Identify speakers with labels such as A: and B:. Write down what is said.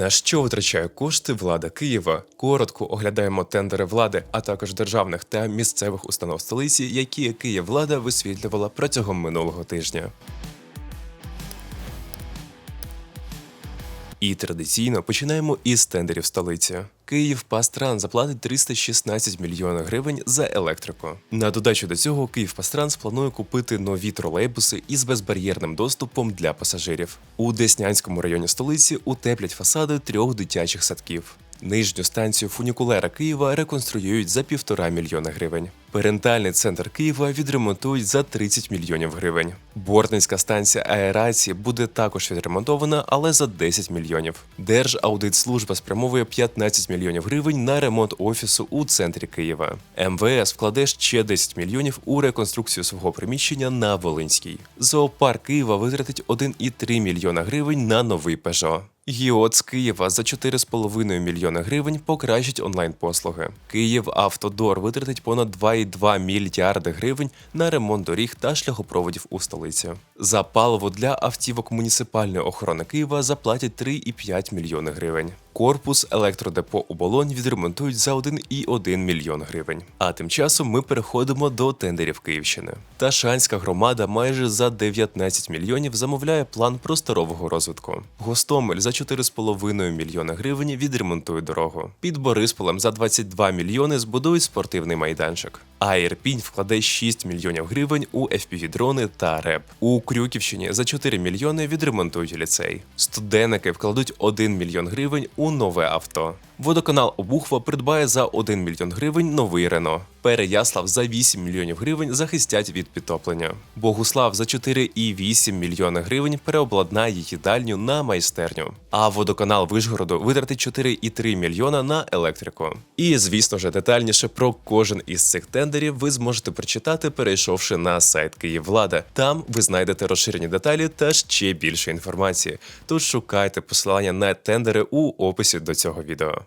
A: На що витрачає кошти влада Києва? Коротко оглядаємо тендери влади, а також державних та місцевих установ столиці, які Київвлада висвітлювала протягом минулого тижня. І традиційно починаємо із тендерів столиці. Київ Пастран заплатить 316 мільйонів гривень за електрику. На додачу до цього Київ Пастранс планує купити нові тролейбуси із безбар'єрним доступом для пасажирів. У Деснянському районі столиці утеплять фасади трьох дитячих садків. Нижню станцію фунікулера Києва реконструюють за півтора мільйона гривень. Перинтальний центр Києва відремонтують за 30 мільйонів гривень. Бортницька станція аерації буде також відремонтована, але за 10 мільйонів. Держаудитслужба спрямовує 15 мільйонів гривень на ремонт офісу у центрі Києва. МВС вкладе ще 10 мільйонів у реконструкцію свого приміщення на Волинській. Зоопарк Києва витратить 1,3 мільйона гривень на новий Пежо. ГІОЦ з Києва за 4,5 мільйона гривень покращить онлайн-послуги. Київ Автодор витратить понад 2,2 мільярди гривень на ремонт доріг та шляхопроводів у столиці. За паливо для автівок муніципальної охорони Києва заплатять 3,5 мільйони гривень. Корпус електродепо у Болонь відремонтують за 1,1 мільйон гривень. А тим часом ми переходимо до тендерів Київщини. Ташанська громада майже за 19 мільйонів замовляє план просторового розвитку. Гостомель за 4,5 мільйона гривень відремонтує дорогу. Під Борисполем за 22 мільйони збудують спортивний майданчик. А Ірпінь вкладе 6 мільйонів гривень у FPV-дрони та РЕП. У Крюківщині за 4 мільйони відремонтують ліцей. Студеники вкладуть 1 мільйон гривень у нове авто. Водоканал Обухва придбає за 1 мільйон гривень новий Рено. Переяслав за 8 мільйонів гривень захистять від підтоплення. Богуслав за 4,8 мільйона гривень переобладнає їдальню на майстерню. А водоканал Вишгороду витратить 4,3 мільйона на електрику. І звісно ж, детальніше про кожен із цих тендерів ви зможете прочитати, перейшовши на сайт Київвлада. Там ви знайдете розширені деталі та ще більше інформації. Тож шукайте посилання на тендери у описі до цього відео.